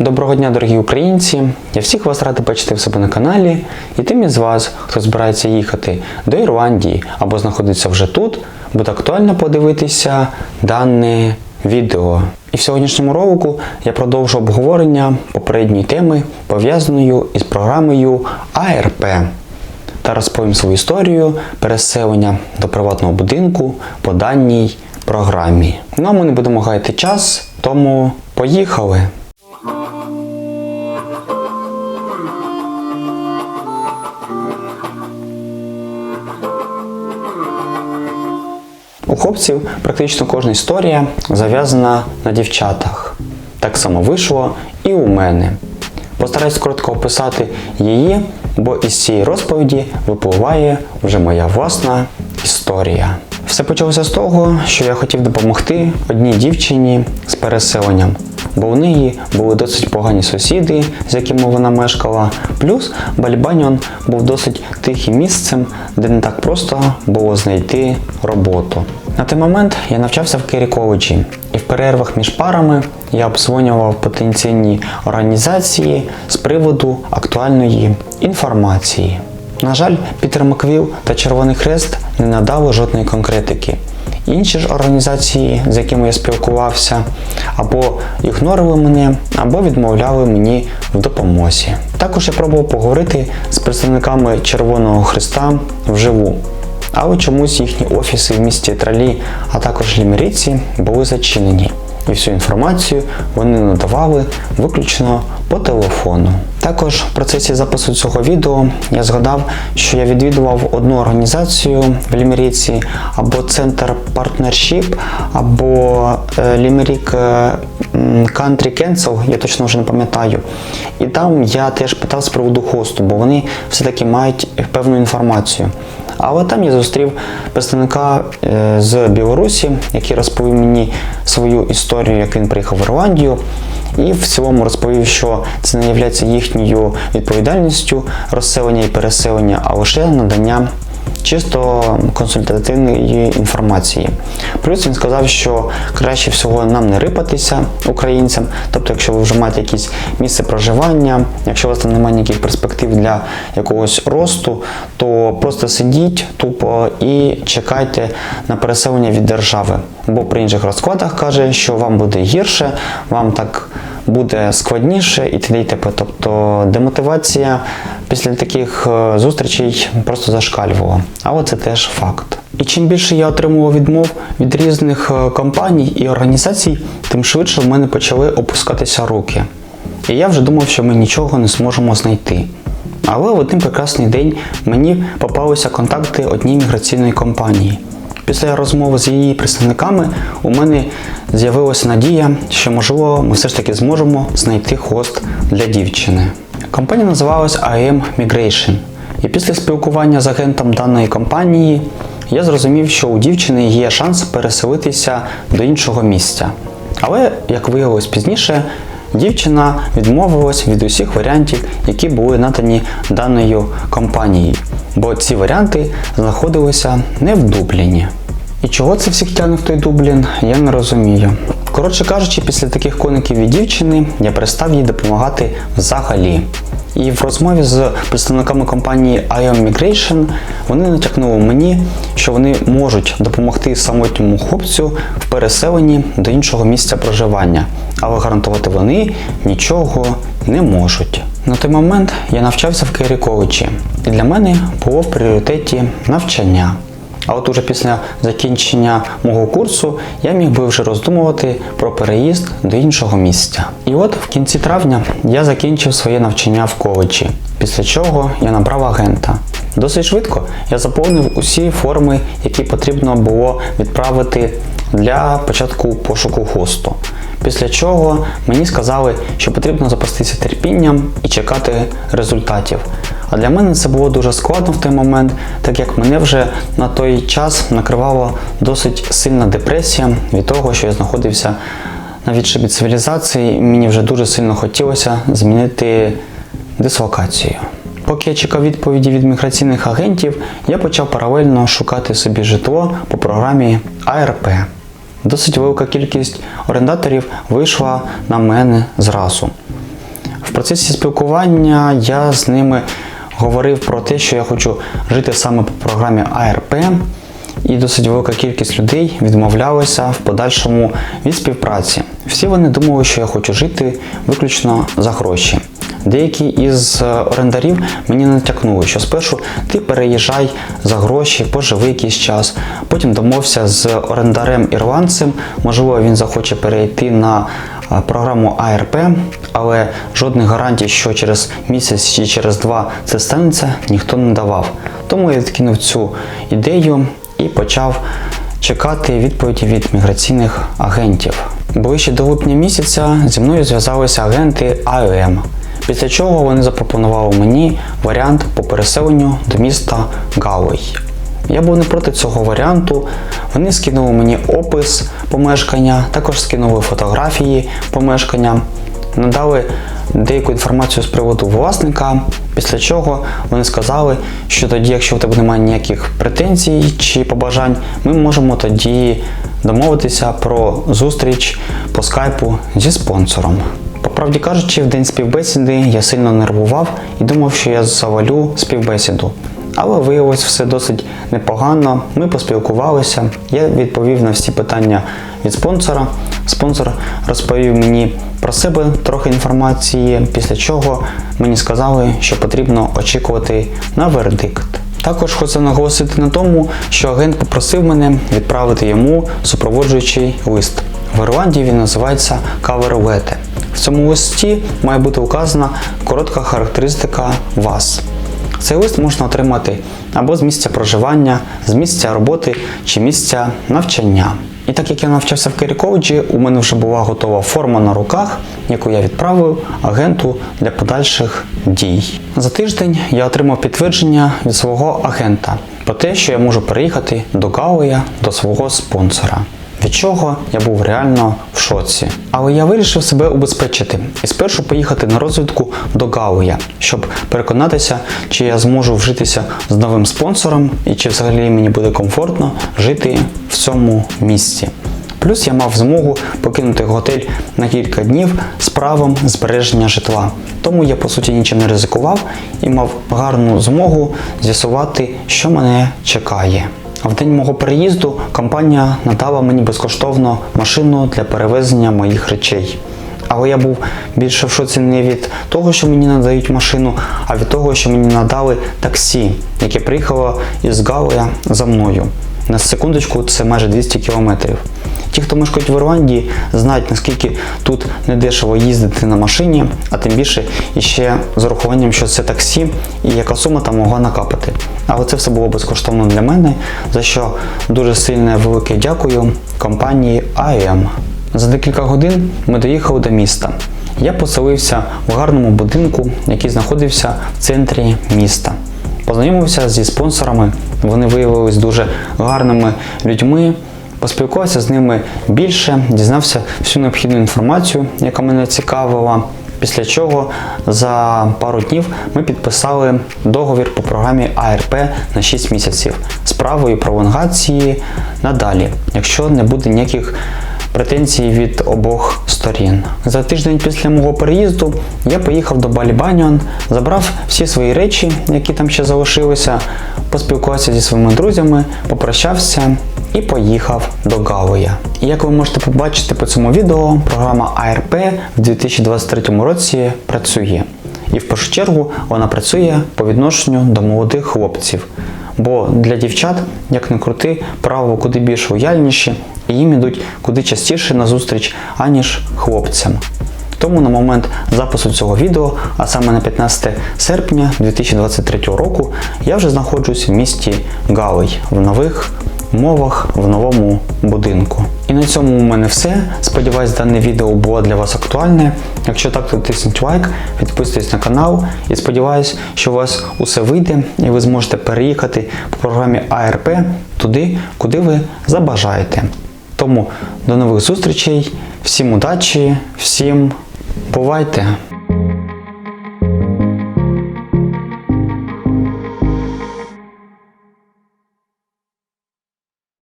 Доброго дня, дорогі українці! Я всіх вас радий бачити в себе на каналі, і тим із вас, хто збирається їхати до Ірландії або знаходиться вже тут, буде актуально подивитися дане відео. І в сьогоднішньому ролику я продовжу обговорення попередньої теми, пов'язаною із програмою АРП та розповім свою історію переселення до приватного будинку по даній програмі. Ну а ми не будемо гаяти час, тому поїхали! У хлопців практично кожна історія зав'язана на дівчатах. Так само вийшло і у мене. Постараюсь коротко описати її, бо із цієї розповіді випливає вже моя власна історія. Все почалося з того, що я хотів допомогти одній дівчині з переселенням, бо у неї були досить погані сусіди, з якими вона мешкала. Плюс Бальбаньон був досить тихим місцем, де не так просто було знайти роботу. На той момент я навчався в Кері коледжі, і в перервах між парами я обдзвонював потенційні організації з приводу актуальної інформації. На жаль, Пітер Маквіл та Червоний Хрест не надали жодної конкретики. Інші ж організації, з якими я спілкувався, або ігнорили мене, або відмовляли мені в допомозі. Також я пробував поговорити з представниками Червоного Христа вживу, але чомусь їхні офіси в місті Тралі, а також Лімериці були зачинені. І всю інформацію вони надавали виключно по телефону. Також в процесі запису цього відео я згадав, що я відвідував одну організацію в Лімеріці або Центр Partnership, або е, Лімерік е, Country Council, я точно вже не пам'ятаю. І там я теж питав з приводу хосту, бо вони все-таки мають певну інформацію. Але там я зустрів представника е, з Білорусі, який розповів мені свою історію, як він приїхав в Ірландію. І в цілому розповів, що це не є їхньою відповідальністю розселення і переселення, а лише надання чисто консультативної інформації. Плюс він сказав, що краще всього нам не рипатися українцям. Тобто, якщо ви вже маєте якесь місце проживання, якщо у вас там немає ніяких перспектив для якогось росту, то просто сидіть тупо і чекайте на переселення від держави. Бо при інших розкладах каже, що вам буде гірше, вам так буде складніше і т.д. і т.п.Тобто демотивація після таких е, зустрічей просто зашкалювала. Але це теж факт. І чим більше я отримував відмов від різних е, компаній і організацій, тим швидше в мене почали опускатися руки. І я вже думав, що ми нічого не зможемо знайти. Але в один прекрасний день мені попалися контакти однієї міграційної компанії. Після розмови з її представниками у мене з'явилася надія, що можливо ми все ж таки зможемо знайти хост для дівчини. Компанія називалась AM Migration. І після спілкування з агентом даної компанії я зрозумів, що у дівчини є шанс переселитися до іншого місця. Але, як виявилось пізніше, дівчина відмовилась від усіх варіантів, які були надані даною компанією, бо ці варіанти знаходилися не в Дубліні. І чого це всіх тягне в той Дублін, я не розумію. Коротше кажучи, після таких коників від дівчини я перестав їй допомагати взагалі. І в розмові з представниками компанії IOM Migration вони натякнули мені, що вони можуть допомогти самотньому хлопцю в переселенні до іншого місця проживання, але гарантувати вони нічого не можуть. На той момент я навчався в Кері коледжі, і для мене було в пріоритеті навчання. А от уже після закінчення мого курсу я міг би вже роздумувати про переїзд до іншого місця. І от в кінці травня я закінчив своє навчання в коледжі, після чого я набрав агента. Досить швидко я заповнив усі форми, які потрібно було відправити для початку пошуку хосту. Після чого мені сказали, що потрібно запастися терпінням і чекати результатів. А для мене це було дуже складно в той момент, так як мене вже на той час накривала досить сильна депресія від того, що я знаходився на відшибі цивілізації, мені вже дуже сильно хотілося змінити дислокацію. Поки я чекав відповіді від міграційних агентів, я почав паралельно шукати собі житло по програмі АРП. Досить велика кількість орендаторів вийшла на мене зразу. В процесі спілкування я з ними говорив про те, що я хочу жити саме по програмі АРП, і досить велика кількість людей відмовлялася в подальшому від співпраці. Всі вони думали, що я хочу жити виключно за гроші. Деякі із е, орендарів мені натякнули, що спершу ти переїжджай за гроші, поживи якийсь час, потім домовся з орендарем ірландцем, можливо, він захоче перейти на е, програму АРП, але жодних гарантій, що через місяць чи через два це станеться, ніхто не давав. Тому я відкинув цю ідею і почав чекати відповіді від міграційних агентів. Ближче до липня місяця зі мною зв'язалися агенти АЕМ. Після чого вони запропонували мені варіант по переселенню до міста Галой. Я був не проти цього варіанту. Вони скинули мені опис помешкання, також скинули фотографії помешкання, надали деяку інформацію з приводу власника, після чого вони сказали, що тоді, якщо в тебе немає ніяких претензій чи побажань, ми можемо тоді домовитися про зустріч по скайпу зі спонсором. По правді кажучи, в день співбесіди я сильно нервував і думав, що я завалю співбесіду. Але виявилось все досить непогано. Ми поспілкувалися. Я відповів на всі питання від спонсора. Спонсор розповів мені про себе трохи інформації, після чого мені сказали, що потрібно очікувати на вердикт. Також хочу наголосити на тому, що агент попросив мене відправити йому супроводжуючий лист. В Ірландії він називається Letter. В цьому листі має бути указана коротка характеристика вас. Цей лист можна отримати або з місця проживання, з місця роботи чи місця навчання. І так як я навчався в Керрі коледжі, у мене вже була готова форма на руках, яку я відправив агенту для подальших дій. За тиждень я отримав підтвердження від свого агента про те, що я можу переїхати до Галуя до свого спонсора. Від чого я був реально в шоці. Але я вирішив себе убезпечити і спершу поїхати на розвідку до Галуя, щоб переконатися, чи я зможу вжитися з новим спонсором і чи взагалі мені буде комфортно жити в цьому місці. Плюс я мав змогу покинути готель на кілька днів з правом збереження житла. Тому я по суті нічим не ризикував і мав гарну змогу з'ясувати, що мене чекає. А в день мого переїзду компанія надала мені безкоштовно машину для перевезення моїх речей. Але я був більше в шоці не від того, що мені надають машину, а від того, що мені надали таксі, яке приїхало із Галуя за мною. На секундочку, це майже 200 кілометрів. Ті, хто мешкають в Ірландії, знають, наскільки тут недешево їздити на машині, а тим більше іще з урахуванням, що це таксі і яка сума там могла накапати. Але це все було безкоштовно для мене, за що дуже сильне велике дякую компанії IM. За декілька годин ми доїхали до міста. Я поселився в гарному будинку, який знаходився в центрі міста. Познайомився зі спонсорами, вони виявились дуже гарними людьми. Поспілкувався з ними більше, дізнався всю необхідну інформацію, яка мене цікавила. Після чого за пару днів ми підписали договір по програмі АРП на 6 місяців з правою пролонгації надалі, якщо не буде ніяких претензій від обох сторін. За тиждень після мого переїзду я поїхав до Балі Баньон, забрав всі свої речі, які там ще залишилися, поспілкувався зі своїми друзями, попрощався і поїхав до Галуя. І як ви можете побачити по цьому відео, програма АРП в 2023 році працює. І в першу чергу вона працює по відношенню до молодих хлопців. Бо для дівчат, як не крути, право куди більш лояльніші, і їм ідуть куди частіше на зустріч, аніж хлопцям. Тому на момент запису цього відео, а саме на 15 серпня 2023 року, я вже знаходжусь в місті Галий в нових умовах в новому будинку. І на цьому у мене все. Сподіваюсь, дане відео було для вас актуальне. Якщо так, то тисніть лайк, підписуйтесь на канал і сподіваюсь, що у вас усе вийде і ви зможете переїхати по програмі АРП туди, куди ви забажаєте. Тому до нових зустрічей, всім удачі, всім бувайте!